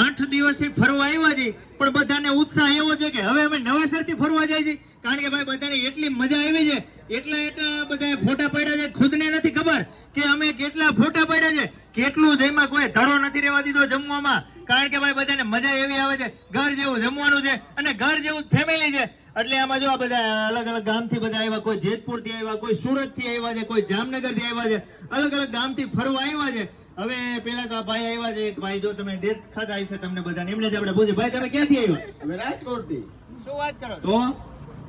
આઠ દિવસથી ફરવા આવ્યા છે પણ બધાને ઉત્સાહ એવો છે કે હવે અમે નવેસરથી ફરવા જાય છે કારણ કે ભાઈ, બધાને એટલી મજા આવી છે. એટલા એટલા બધા ફોટા પડ્યા છે, ખુદને નથી ખબર કે અમે કેટલા ફોટા પડ્યા છે. કેટલું જેમાં કોઈ ધડો નથી રહેવા દીધો જમવામાં. કારણ કે ભાઈ, બધાને મજા એવી આવે છે, ઘર જેવું જમવાનું છે અને ઘર જેવું ફેમિલી છે. એટલે આમાં જો આ બધા અલગ અલગ ગામથી બધા આવ્યા, કોઈ જેતપુરથી આવ્યા, કોઈ સુરતથી આવ્યા છે, કોઈ જામનગરથી આવ્યા છે, અલગ અલગ ગામથી ફરવા આવ્યા છે. હવે પેલા તો ભાઈ આવ્યા છે. એક ભાઈ જો તમે ડેથ ખાતા હશે તમને બધાને. એમને જ આપણે પૂછ્યું ભાઈ તમે ક્યાંથી આવ્યા? અમે રાજકોટથી. શું વાત કરો તો?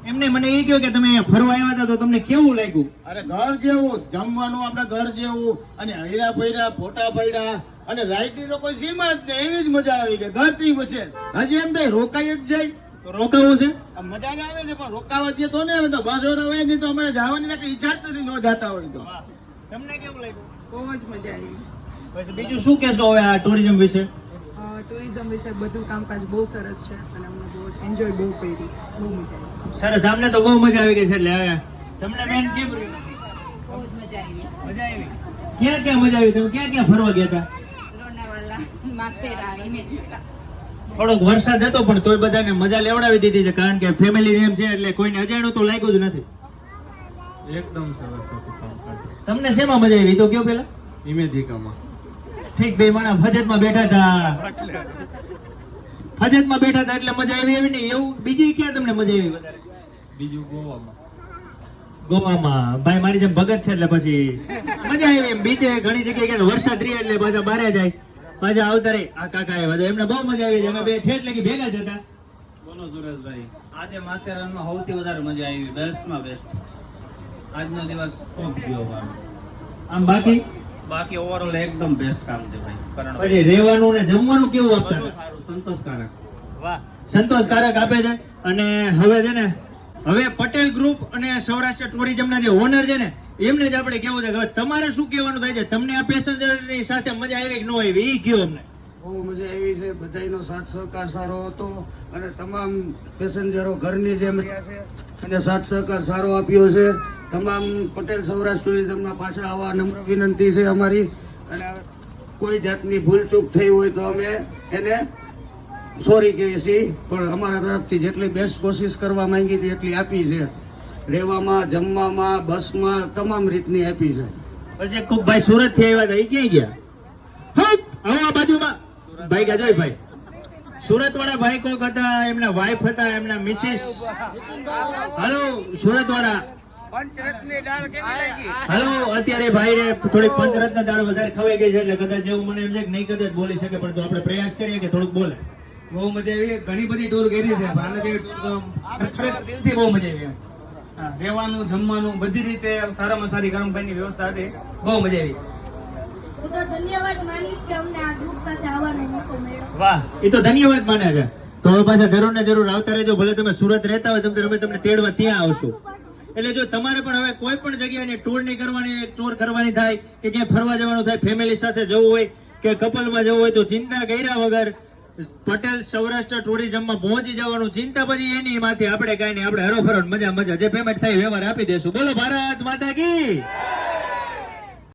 એમને મને એ કહ્યું કે તમે અહીંયા ફરવા આવ્યા હતા તો તમને કેવું લાગ્યું? અરે ઘર જેવું જમવાનું આપણા ઘર જેવું અને હૈરા પૈરા ફોટા પડ્યા અને રાઈટની તો કોઈ સીમા જ નહીં. એવી જ મજા આવી કે ઘરથી બસે હજી એમ થાય રોકાઈ જ જાય. તો રોકાવું છે? મજા જ આવે છે પણ રોકાવા દે તો ને હવે તો બસ હોય નહીં તો અમારે જવાની ઈચ્છા જ નથી. ન જાતા હોય તો. તમને કેવું લાગ્યું? બહુ જ મજા આવી. પછી બીજું શું કહેશો હવે આ ટુરિઝમ વિશે? ટુરિઝમ વિશે બધું કામકાજ બહુ સરસ છે અને અમને બહુ એન્જોય બહુ કરી. બહુ મજા આવી. સરસ અમને તો બહુ મજા આવી ગઈ છે એટલે હવે તમને બેન કેમ રહ્યું? બહુ જ મજા આવી. મજા આવી? ક્યાં ક્યાં મજા આવી? તમે ક્યાં ક્યાં ફરવા ગયા હતા? થોડોક વરસાદ હતો પણ તોય બધાને મજા લેવડાવી દીધી છે કારણ કે ફેમિલી એમ છે એટલે કોઈને અજાણ્યું તો લાગ્યું જ નથી. એકદમ સરસ તમને શેમાં મજા આવી? તો કયો પેલા ઇમેજિકામાં. ઠીક બે માણા ફજતમાં બેઠા હતા. ફજતમાં બેઠા હતા એટલે મજા આવી એવી નહીં. એવું? બીજી ક્યાં તમને મજા આવી વધારે? બીજું ગોવામાં. ગોવામાં. ભાઈ મારી જેમ ભગત છે એટલે પછી મજા આવી એમ. બીચે ઘણી જગ્યાએ વરસાદ રહી એટલે પાછા બારે જાય. પાછા આવતા રે આ કાકા આવ્યા એમને બહુ મજા આવી અમે બે ઠેઠ લગી ભેગા જ હતા. બોલો સુરેશભાઈ આજે માથેરાનમાં સૌથી વધારે મજા આવી. બેસ્ટમાં બેસ્ટ આજનો દિવસ ખૂબ ગયો આમ બાકી? બાકી ઓવરઓલ એકદમ બેસ્ટ કામ છે ભાઈ. કરણ પછી રહેવાનું ને જમવાનું કેવું આપતા બધું હતા સારું સંતોષકારક. વાહ. સંતોષકારક આપે છે. અને હવે છે ને હવે પટેલ ગ્રુપ અને સૌરાષ્ટ્ર ટુરિઝમના જે ઓનર છે ને એમને જ આપણે કેવું છે કે હવે તમારે શું કહેવાનું થાય છે? તમને આ પેસેન્જરની સાથે મજા આવી કે ન આવી? એ કયો અમને. બહુ મજા આવી છે. બધાનો સાથ સહકાર સારો હતો અને તમામ પેસેન્જરો ઘરની જેમ રહ્યા છે અને સાથ સહકાર સારો આપ્યો છે. તમામ પટેલ સૌરાષ્ટ્ર ટુરિઝમના પાછા આવવા નમ્ર વિનંતી છે અમારી. અને કોઈ જાતની ભૂલચૂક થઈ હોય તો અમે એને સોરી કહીએ છીએ. પણ અમારા તરફથી જેટલી બેસ્ટ કોશિશ કરવા માંગી હતી એટલી આપી છે. રહેવામાં, જમવામાં બસમાં તમામ રીતની આપી છે. પછી ખૂબ ભાઈ સુરતથી આવ્યા હતા એ ક્યાં ગયા? હા બાજુમાં. ભાઈ ગયા જોઈ ભાઈ. સુરત વાળા ભાઈ કોક હતા, એમના વાઈફ હતા, એમના મિસિસ હાલો સુરત વાળા હાલો અત્યારે ભાઈ થોડીક પંચરત્ન દાળ વધારે ખવાઈ ગઈ છે એટલે કદાચ એવું મને એમ છે કે નહીં કદાચ બોલી શકે પણ આપણે પ્રયાસ કરીએ કે થોડુંક બોલે. બહુ મજા આવી ઘણી બધી ટૂર કરી છે. આના જેવી ટૂર તો ખરેખર દિલથી બહુ મજા આવી રહેવાનું જમવાનું બધી રીતે સારામાં સારી ગરમભાઈની વ્યવસ્થા હતી. બહુ મજા આવી. હું તો ધન્યવાદ માનીશ કે અમને આ ગ્રુપ સાથે આવવાનો મોકો મળ્યો. વાહ. એ તો ધન્યવાદ માને છે. તો હવે પાછા જરૂર ને જરૂર આવતા રહેજો. ભલે તમે સુરત રહેતા હોય તમે અમે તમને તેડવા ત્યાં આવશું. એટલે જો તમારે પણ હવે કોઈ પણ જગ્યાની ટૂર નહીં કરવાની ટૂર કરવાની થાય કે ક્યાંય ફરવા જવાનું થાય ફેમિલી સાથે જવું હોય કે કપલમાં જવું હોય તો ચિંતા કર્યા વગર પટેલ સૌરાષ્ટ્ર ટુરિઝમમાં પહોંચી જવાનું. ચિંતા પછી એની માથે આપણે કાંઈ નહીં, આપણે હરોફરો મજા મજા. જે પેમેન્ટ થાય વ્યવહાર આપી દેશું. બોલો, ભારત માતા કી!